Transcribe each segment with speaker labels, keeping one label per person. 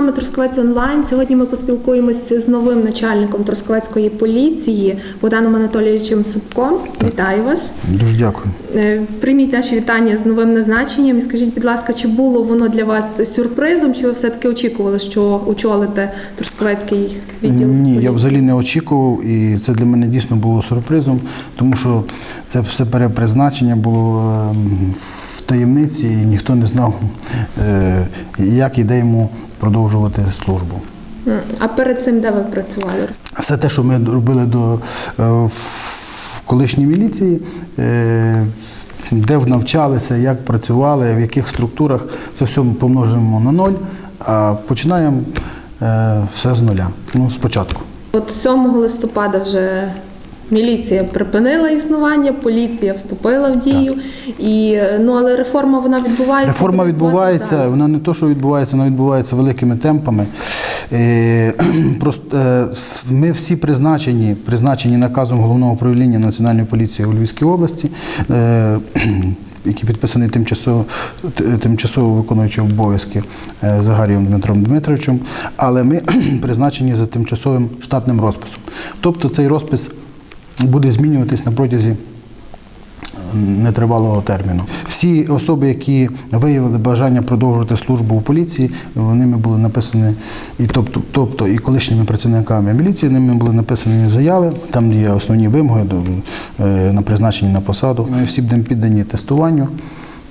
Speaker 1: вами Трускавець онлайн. Сьогодні ми поспілкуємося з новим начальником Трускавецької поліції Богданом Анатолійовичем Супком. Вітаю вас.
Speaker 2: Дуже дякую.
Speaker 1: Е, Прийміть наші вітання з новим назначенням і скажіть, будь ласка, чи було воно для вас сюрпризом, чи ви все-таки очікували, що очолите Трускавецький відділ?
Speaker 2: Ні,
Speaker 1: поліції?
Speaker 2: я взагалі не очікував, і це для мене дійсно було сюрпризом, тому що це все перепризначення було ем, в таємниці, і ніхто не знав, е, як іде йому продовжувати службу.
Speaker 1: А перед цим де ви працювали?
Speaker 2: Все те, що ми робили до, е, в колишній міліції, е, де навчалися, як працювали, в яких структурах, це все ми помножимо на ноль, а починаємо е, все з нуля. Ну, спочатку.
Speaker 1: От 7 листопада вже міліція припинила існування, поліція вступила в дію. І е, ну але реформа вона відбувається.
Speaker 2: Реформа відбувається,
Speaker 1: Так.
Speaker 2: вона не то, що відбувається, вона відбувається великими темпами. Е, Просто е, ми всі призначені, призначені наказом головного управління Національної поліції у Львівській області. е, який підписаний тимчасово, тимчасово виконуючи обов'язки Загарієм Дмитром Дмитровичем, але ми призначені за тимчасовим штатним розписом. Тобто цей розпис буде змінюватись на протязі нетривалого терміну. Всі особи, які виявили бажання продовжувати службу у поліції, ними були написані, і тобто, тобто і колишніми працівниками міліції, ними були написані заяви, там є основні вимоги е, на призначення на посаду. Ми всі будемо піддані тестуванню,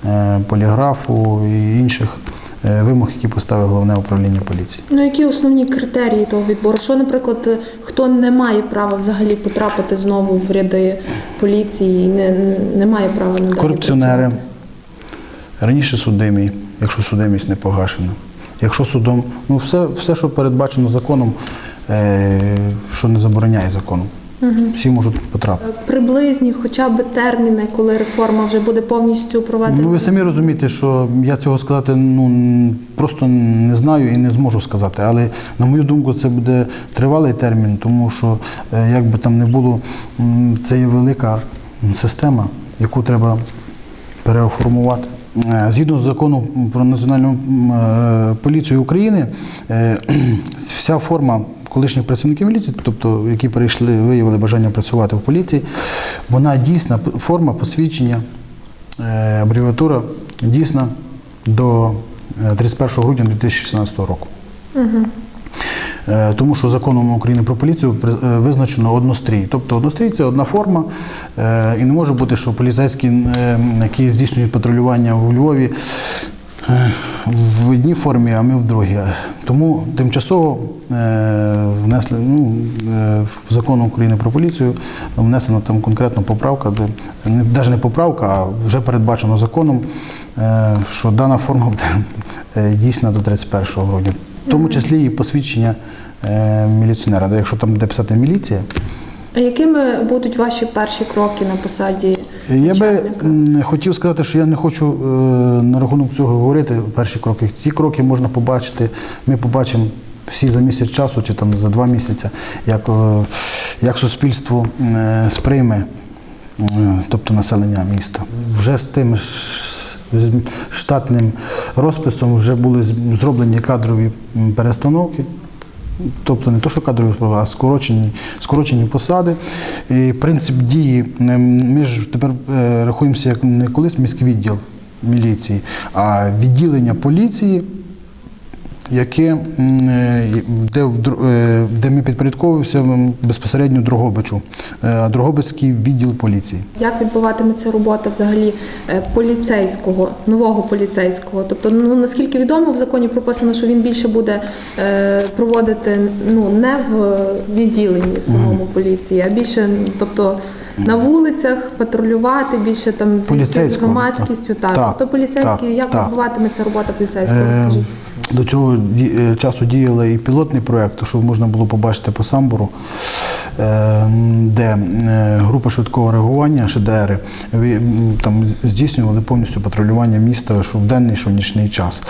Speaker 2: е, поліграфу і інших е, вимог, які поставив головне управління поліції.
Speaker 1: Ну які основні критерії того відбору? Що, наприклад, е, хто не має права взагалі потрапити знову в ряди поліції, не, не має права надалі
Speaker 2: Корупціонери,
Speaker 1: працювати?
Speaker 2: раніше судимі, якщо судимість не погашена. Якщо судом, ну все, все що передбачено законом, е, що не забороняє законом. Всі можуть потрапити.
Speaker 1: Приблизні, хоча б терміни, коли реформа вже буде повністю проведена.
Speaker 2: Ну ви самі розумієте, що я цього сказати ну просто не знаю і не зможу сказати. Але на мою думку, це буде тривалий термін, тому що е, як би там не було, це є велика система, яку треба переформувати. Е, Згідно з законом про національну е, поліцію України, е, вся форма колишніх працівників міліції, тобто які перейшли, виявили бажання працювати в поліції, вона дійсна форма посвідчення, е, абревіатура дійсна до е, 31 грудня 2016 року. Е, Тому що законом України про поліцію е, визначено однострій. Тобто однострій це одна форма, е, і не може бути, що поліцейські, е, які здійснюють патрулювання у Львові, е, в одній формі, а ми в другій. Тому тимчасово е, внесли ну, е, в закон України про поліцію внесена там конкретно поправка, де не навіть не поправка, а вже передбачено законом, е, що дана форма буде е, дійсна до 31 грудня. В тому числі і посвідчення е, міліціонера. Якщо там буде писати міліція,
Speaker 1: А якими будуть ваші перші кроки на посаді?
Speaker 2: Я би хотів сказати, що я не хочу е, на рахунок цього говорити. Перші кроки. Ті кроки можна побачити. Ми побачимо всі за місяць часу чи там за два місяці, як, е, як суспільство е, сприйме, тобто населення міста. Вже з тим з штатним розписом вже були зроблені кадрові перестановки. Тобто не то, що кадрові справи, а скорочені, скорочені посади. І принцип дії, е, ми ж тепер е, рахуємося як не колись міський відділ міліції, а відділення поліції, яке, де, е, де ми підпорядковуємося безпосередньо Дрогобичу, е, Дрогобицький відділ поліції.
Speaker 1: Як відбуватиметься робота взагалі е, поліцейського, нового поліцейського? Тобто, ну наскільки відомо в законі прописано, що він більше буде проводити ну не в відділенні самому поліції, а більше, тобто на вулицях патрулювати, більше там з громадськістю. Так,
Speaker 2: так,
Speaker 1: тобто поліцейський,
Speaker 2: так,
Speaker 1: як
Speaker 2: так.
Speaker 1: відбуватиметься робота поліцейського? Розкажіть.
Speaker 2: До цього е, часу діяли і пілотний проєкт, щоб можна було побачити по самбуру. Е, де е, група швидкого реагування ШДР там здійснювали повністю патрулювання міста, що в денний, що в нічний час.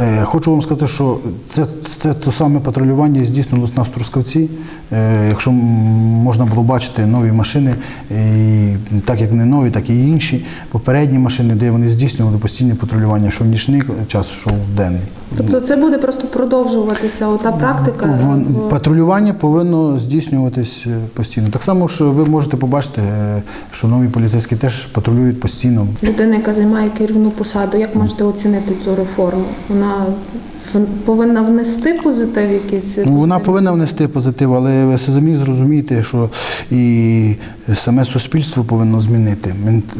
Speaker 2: Е, Хочу вам сказати, що це, це те саме патрулювання здійснилось на Трускавці. Е, Якщо можна було бачити нові машини, і так як не нові, так і інші попередні машини, де вони здійснювали постійне патрулювання, що в нічний час, що в денний.
Speaker 1: Тобто це буде просто продовжуватися ота практика.
Speaker 2: Патрулювання повинно здійснюватись постійно. Так само ж ви можете побачити, е, що нові поліцейські теж патрулюють постійно.
Speaker 1: Людина, яка займає керівну посаду, як можете оцінити цю реформу? Вона повинна внести позитив якийсь?
Speaker 2: Ну, вона повинна внести позитив, але ви самі зрозумієте, що і саме суспільство повинно змінити,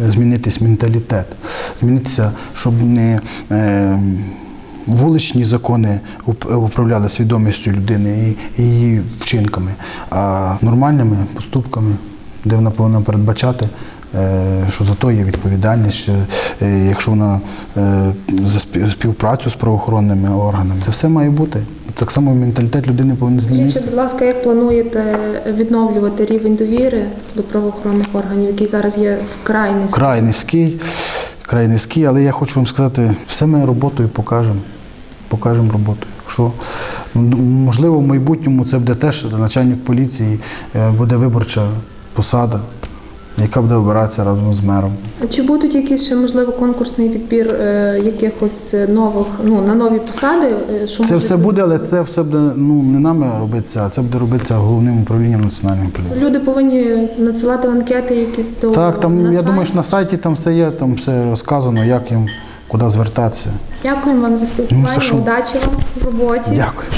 Speaker 2: змінитись менталітет, змінитися, щоб не е, вуличні закони уп- управляли свідомістю людини і, її вчинками, а нормальними поступками, де вона повинна передбачати. е, Що за то є відповідальність, е, якщо вона е, за спів- співпрацю з правоохоронними органами, це все має бути. Так само менталітет людини повинен
Speaker 1: Скажіть,
Speaker 2: змінитися.
Speaker 1: будь ласка, як плануєте відновлювати рівень довіри до правоохоронних органів, який зараз є вкрай низький?
Speaker 2: Край низький, край низький, але я хочу вам сказати, все ми роботою покажемо. Покажемо роботою. Якщо ну, можливо в майбутньому це буде теж начальник поліції, е, буде виборча посада, яка буде обиратися разом з мером.
Speaker 1: А Чи будуть якісь ще можливо конкурсний відбір е, якихось нових ну на нові посади? е, Що
Speaker 2: Це
Speaker 1: може
Speaker 2: все буде, але це все буде ну не нами робитися, а це буде робитися головним управлінням національної поліції.
Speaker 1: Люди повинні надсилати анкети якісь до
Speaker 2: Так, там
Speaker 1: на
Speaker 2: я
Speaker 1: сайт.
Speaker 2: думаю, що на сайті там все є, там все розказано, як їм куди звертатися.
Speaker 1: Дякуємо вам за спілкування.
Speaker 2: Ну.
Speaker 1: Удачі вам в роботі.
Speaker 2: Дякую.